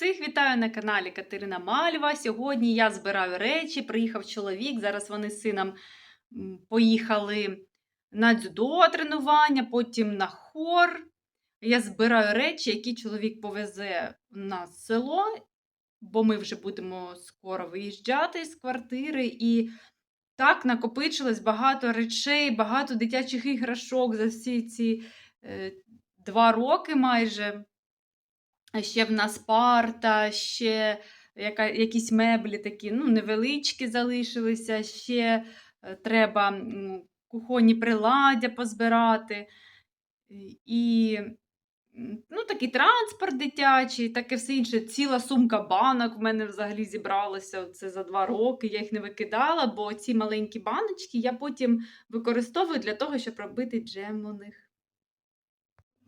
Всіх вітаю на каналі Катерина Мальва. Сьогодні я збираю речі. Приїхав чоловік. Зараз вони з сином поїхали на дзюдо тренування, потім на хор. Я збираю речі, які чоловік повезе на село, бо ми вже будемо скоро виїжджати з квартири. І так накопичилось багато речей, багато дитячих іграшок за всі ці е, два роки майже. Ще в нас парта, ще яка, якісь меблі такі, ну, невеличкі залишилися, ще е, треба м, кухонні приладдя позбирати. І ну, такий транспорт дитячий, таке все інше. Ціла сумка банок в мене взагалі зібралася це за два роки. Я їх не викидала, бо ці маленькі баночки я потім використовую для того, щоб робити джем у них.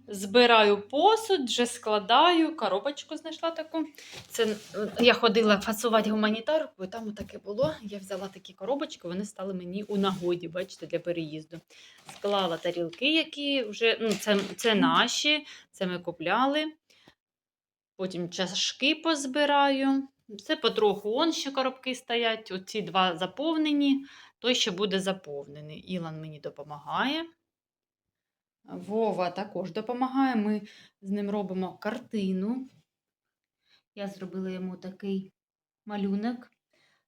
Збираю посуд, вже складаю, коробочку знайшла таку. Це я ходила фасувати гуманітарку, і там таке було. Я взяла такі коробочки, вони стали мені у нагоді, бачите, для переїзду. Склала тарілки, які вже ну, це, це наші, це ми купляли. Потім чашки позбираю. Це потроху он ще коробки стоять. Оці два заповнені, той ще буде заповнений. Ілан мені допомагає. Вова також допомагає. Ми з ним робимо картину. Я зробила йому такий малюнок.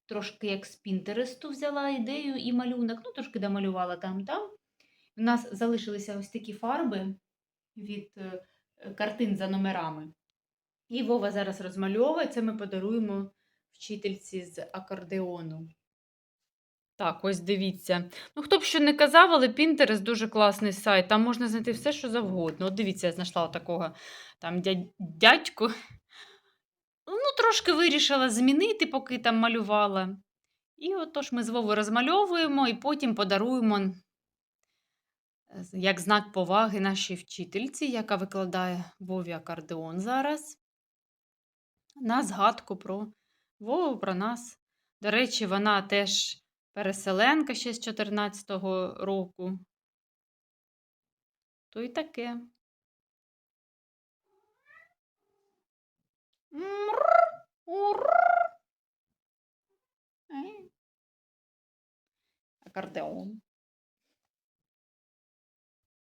Трошки як з Пінтересту взяла ідею і малюнок. Ну, трошки домалювала там-там. У нас залишилися ось такі фарби від е, картин за номерами. І Вова зараз розмальовує. Це ми подаруємо вчительці з акордеону. Так, ось дивіться. Ну, хто б що не казав, але Pinterest дуже класний сайт. Там можна знайти все, що завгодно. От дивіться, я знайшла такого там дядьку. Ну, трошки вирішила змінити, поки там малювала. І отож ми з Вовою розмальовуємо і потім подаруємо е, як знак поваги нашій вчительці, яка викладає Вові акордеон зараз. На згадку про Вову, про нас. До речі, вона теж переселенка ще з 14-го року. То й таке. Акордеон.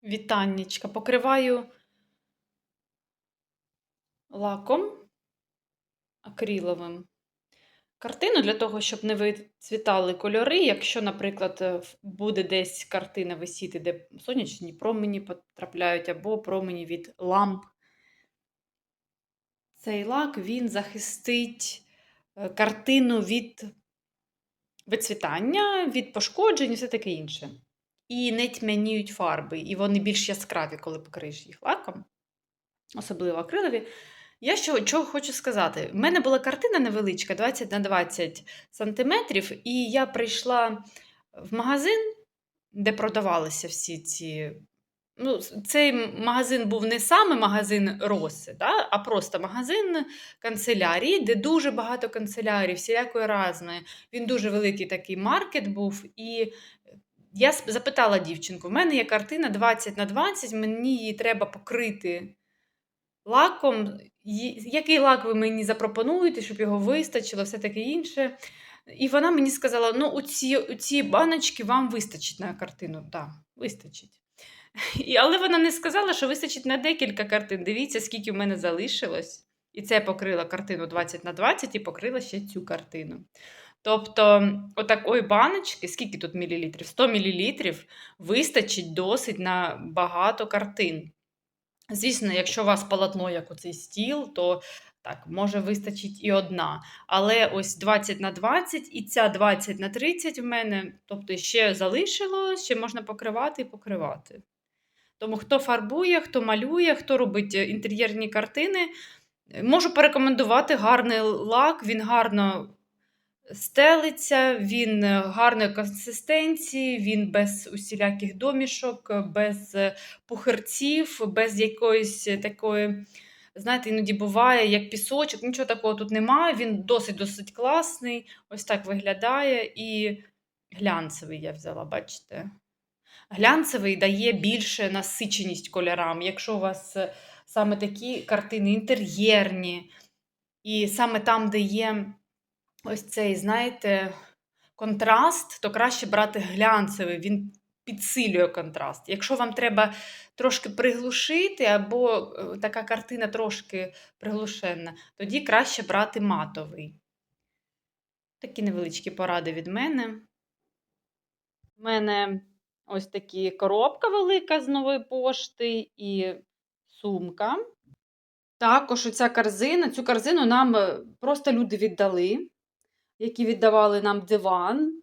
Вітаннячка. Покриваю лаком акриловим картину для того, щоб не вицвітали кольори. Якщо, наприклад, е, буде десь картина висіти, де сонячні промені потрапляють, або промені від ламп. Цей лак він захистить е, картину від вицвітання, від пошкоджень і все таке інше. І не тьмяніють фарби, і вони більш яскраві, коли покриєш їх лаком, особливо акрилові. Я що, чого хочу сказати? У мене була картина невеличка, 20 на 20 сантиметрів, і я прийшла в магазин, де продавалися всі ці. Ну, цей магазин був не саме магазин Роси, да, а просто магазин канцелярії, де дуже багато канцелярій, всілякої разної. Він дуже великий такий маркет був. І я запитала дівчинку: в мене є картина 20 на 20, мені її треба покрити лаком. Який лак ви мені запропонуєте, щоб його вистачило, все таке інше. І вона мені сказала: ну, оці, оці баночки вам вистачить на картину. Так, вистачить. І, але вона не сказала, що вистачить на декілька картин. Дивіться, скільки в мене залишилось. І це покрила картину 20 на 20 і покрила ще цю картину. Тобто, отакої баночки, скільки тут мілілітрів? 100 мілілітрів вистачить досить на багато картин. Звісно, якщо у вас полотно, як оцей стіл, то так, може вистачить і одна. Але ось 20 на 20 і ця 20 на 30 в мене, тобто ще залишилось, ще можна покривати і покривати. Тому хто фарбує, хто малює, хто робить е, інтер'єрні картини, е, можу порекомендувати гарний лак, він гарно стелиться, він е, гарної консистенції, він без усіляких домішок, е, без е, пухирців, без якоїсь такої. Знаєте, іноді буває, як пісочок, нічого такого тут немає. Він досить-досить класний. Ось так виглядає. І глянцевий я взяла, бачите? Глянцевий дає більше насиченість кольорам. Якщо у вас саме такі картини інтер'єрні, І саме там, де є ось цей, знаєте, контраст, то краще брати глянцевий, він підсилює контраст. Якщо вам треба трошки приглушити, або е, така картина трошки приглушена, тоді краще брати матовий. Такі невеличкі поради від мене. У мене ось такі коробка велика з нової пошти і сумка. Також оця корзина. Цю корзину нам е, просто люди віддали, які віддавали нам диван.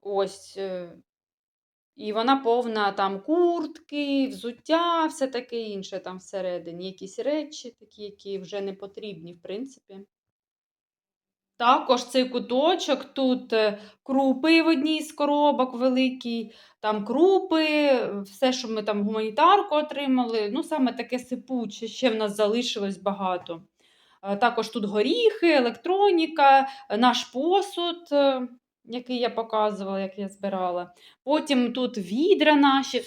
Ось. е, І вона повна там куртки, взуття, все таке інше там всередині. Якісь речі, такі, які вже не потрібні, в принципі. Також цей куточок, тут е, крупи в одній з коробок великий, там крупи, все, що ми там гуманітарку отримали. Ну, саме таке сипуче, ще в нас залишилось багато. Е, Також тут горіхи, електроніка, е, наш посуд, е, який я показувала, як я збирала. Потім тут відра наші,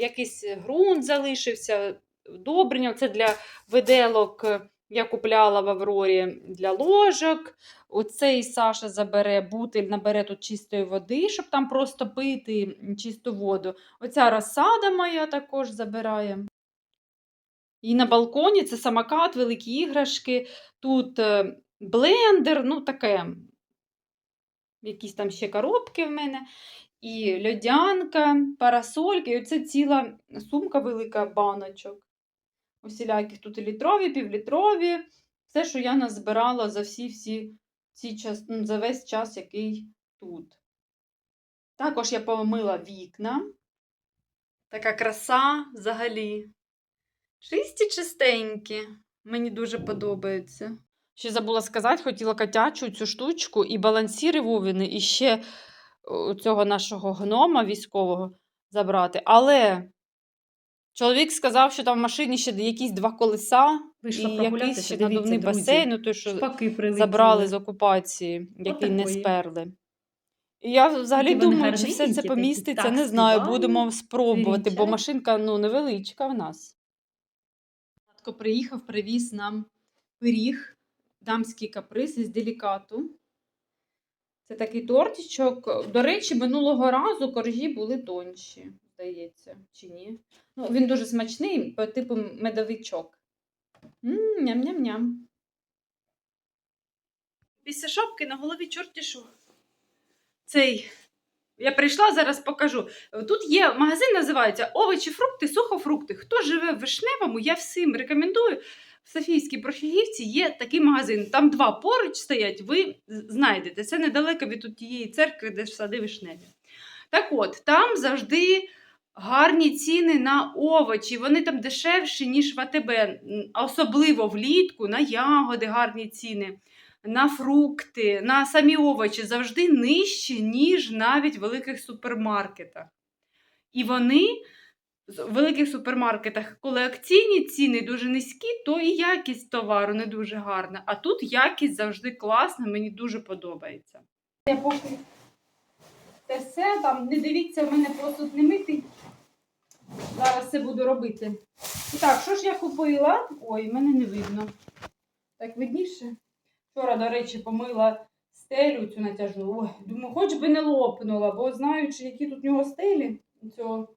якийсь ґрунт залишився, добрення. Це для виделок я купляла в Аврорі для ложок. Оцей Саша забере бутиль, набере тут чистої води, щоб там просто пити чисту воду. Оця розсада моя також забирає. І на балконі це самокат, великі іграшки. Тут е, блендер, ну таке. Якісь там ще коробки в мене. І льодянка, парасольки. І оце ціла сумка велика баночок. Усіляких тут і літрові, півлітрові. Все, що я назбирала за всі всі ці час, ну, за весь час, який тут. Також я помила вікна. Така краса взагалі. Чисті чистенькі. Мені дуже подобається. Ще забула сказати, хотіла котячу цю штучку і балансіри Вовини, і ще цього нашого гнома військового забрати. Але чоловік сказав, що там в машині ще якісь два колеса Вийшла і якийсь ще надувний басейн, ну, той, що забрали з окупації, який не сперли. І я взагалі Які думаю, чи все це поміститься, не знаю, будемо спробувати, бо машинка ну, невеличка в нас. Приїхав, привіз нам пиріг, дамський каприз із делікату. Це такий тортичок. До речі, минулого разу коржі були тонші, здається, чи ні. Ну, він дуже смачний, по типу медовичок. Ням-ням-ням. Після шапки на голові чорті що. Цей. Я прийшла, зараз покажу. Тут є магазин, називається Овочі, фрукти, сухофрукти. Хто живе в Вишневому, я всім рекомендую. В Софійській Прохігівці є такий магазин. Там два поруч стоять, ви знайдете. Це недалеко від тієї церкви, де сади вишневі. Так от, там завжди гарні ціни на овочі. Вони там дешевші, ніж в АТБ. Особливо влітку, на ягоди гарні ціни на фрукти, на самі овочі завжди нижчі, ніж навіть в великих супермаркетах. І вони в великих супермаркетах, коли акційні ціни дуже низькі, то і якість товару не дуже гарна. А тут якість завжди класна, мені дуже подобається. Я поки це все там, не дивіться, в мене посуд не митий. Зараз це буду робити. Так, що ж я купила? Ой, мене не видно. Так видніше. Вчора, до речі, помила стелю цю натяжну. Ой, думаю, хоч би не лопнула, бо знаючи, які тут у нього стелі цього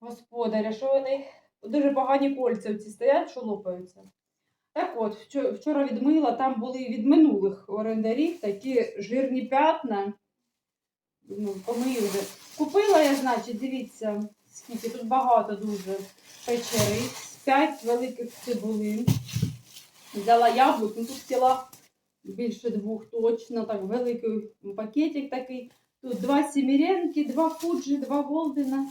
господаря, що вони дуже погані кольця ці стоять, що лопаються. Так от, вчора відмила, там були від минулих орендарів такі жирні п'ятна. Ну, помию вже. Купила я, значить, дивіться, скільки тут багато дуже печериць, п'ять великих цибулин. Взяла яблук, ну тут тіла більше двох точно, так великий пакетик такий. Тут два сіміренки, два фуджі, два голдена.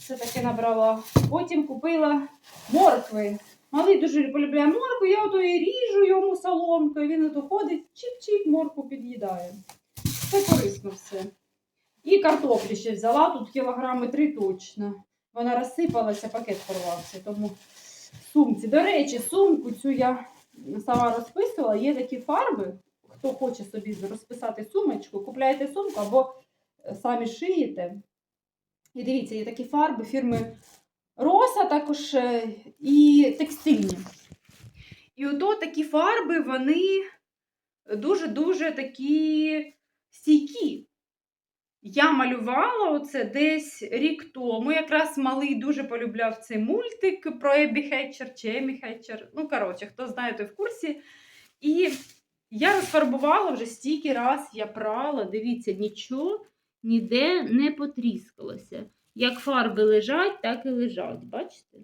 Все таке набрала. Потім купила моркви. Малий дуже полюбляє моркву, я ото і ріжу йому соломкою, він ото ходить, чіп-чіп, моркву під'їдає. Це корисно все. І картоплі ще взяла, тут кілограми три точно. Вона розсипалася, пакет порвався, тому сумці. До речі, сумку цю я сама розписувала. Є такі фарби. Хто хоче собі розписати сумочку, купляєте сумку або е, самі шиєте. І дивіться, є такі фарби фірми Роса, також е, і текстильні. І ото такі фарби, вони дуже-дуже такі стійкі. Я малювала оце десь рік тому. Якраз малий дуже полюбляв цей мультик про Ебі Хетчер чи Емі Хетчер. Ну, коротше, хто знає, той в курсі. І я розфарбувала вже стільки раз я прала. Дивіться, нічого ніде не потріскалося. Як фарби лежать, так і лежать. Бачите?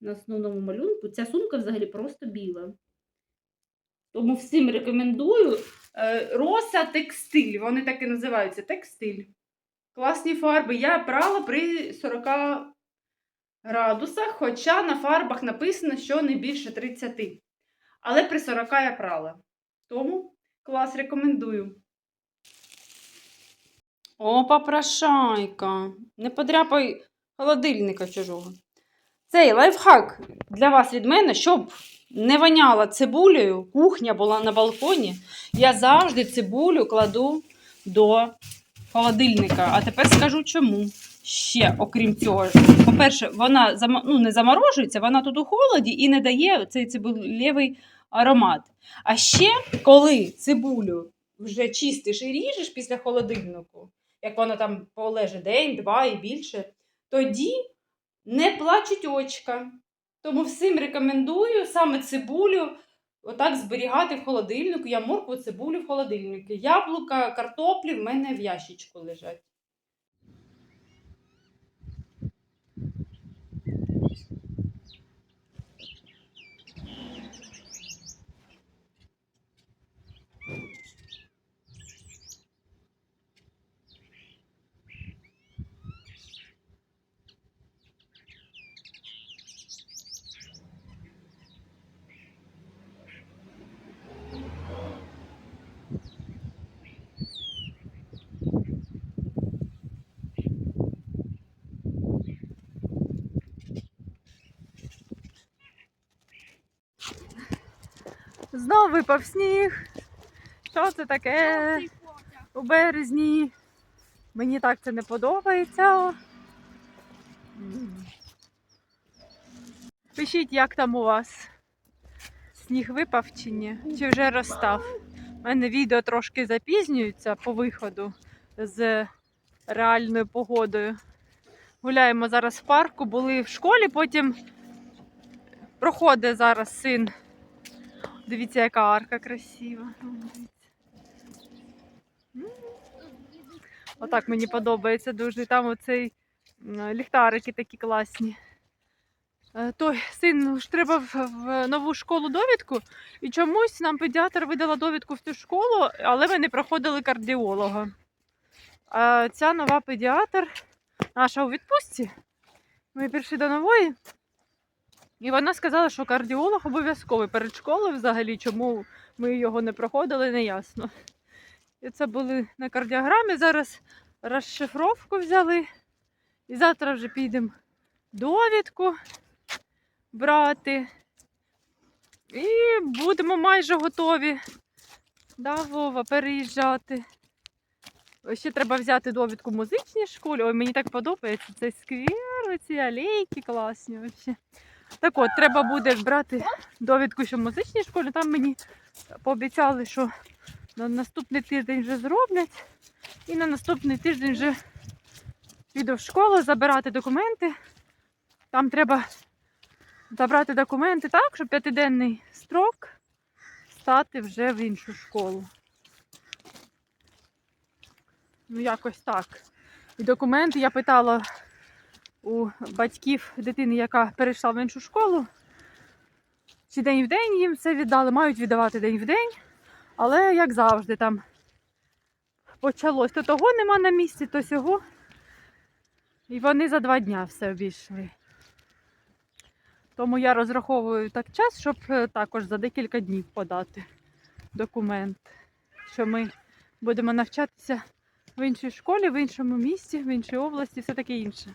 На основному малюнку. Ця сумка взагалі просто біла. Тому всім рекомендую. Е, Роса текстиль. Вони так і називаються текстиль. Класні фарби. Я брала при 40 градусах, хоча на фарбах написано, що не більше 30. Але при 40 я прала. Тому клас рекомендую. О, попрошайка. Не подряпай холодильника чужого. Цей лайфхак для вас від мене, щоб не воняла цибулею, кухня була на балконі. Я завжди цибулю кладу до холодильника. А тепер скажу чому. Ще, окрім цього, по-перше, вона ну, не заморожується, вона тут у холоді і не дає цей цибулєвий аромат. А ще, коли цибулю вже чистиш і ріжеш після холодильнику, як вона там полежить день, два і більше, тоді не плачуть очка. Тому всім рекомендую саме цибулю отак зберігати в холодильнику. Я моркву, цибулю в холодильнику. Яблука, картоплі в мене в ящичку лежать. Знову випав сніг. Що це таке у березні? Мені так це не подобається. Пишіть, як там у вас. Сніг випав чи ні? Чи вже розстав? У мене відео трошки запізнюється по виходу з реальною погодою. Гуляємо зараз в парку, були в школі, потім проходить зараз син. Дивіться, яка арка красива. Отак мені подобається дуже. Там оцей ліхтарики такі класні. Е, Той син ну, ж треба в, нову школу довідку, і чомусь нам педіатр видала довідку в цю школу, але ми не проходили кардіолога. А ця нова педіатр, наша у відпустці, ми прийшли до нової, і вона сказала, що кардіолог обов'язковий перед школою взагалі, чому ми його не проходили, не ясно. І це були на кардіограмі. Зараз розшифровку взяли. І завтра вже підемо довідку брати. І будемо майже готові. Да, Вова, переїжджати. Ще треба взяти довідку в музичній школі. Ой, мені так подобається цей сквер, ці алейки класні. Вообще. Так от, треба буде брати довідку, що в музичній школі. Там мені пообіцяли, що на наступний тиждень вже зроблять. І на наступний тиждень вже піду в школу забирати документи. Там треба забрати документи так, щоб п'ятиденний строк стати вже в іншу школу. Ну, якось так. І документи я питала у батьків дитини, яка перейшла в іншу школу. Чи день в день їм це віддали, мають віддавати день в день. Але як завжди там почалось, то того нема на місці, то сього. І вони за два дня все обійшли. Тому я розраховую так час, щоб е, також за декілька днів подати документ, що ми будемо навчатися в іншій школі, в іншому місті, в іншій області, все таке інше.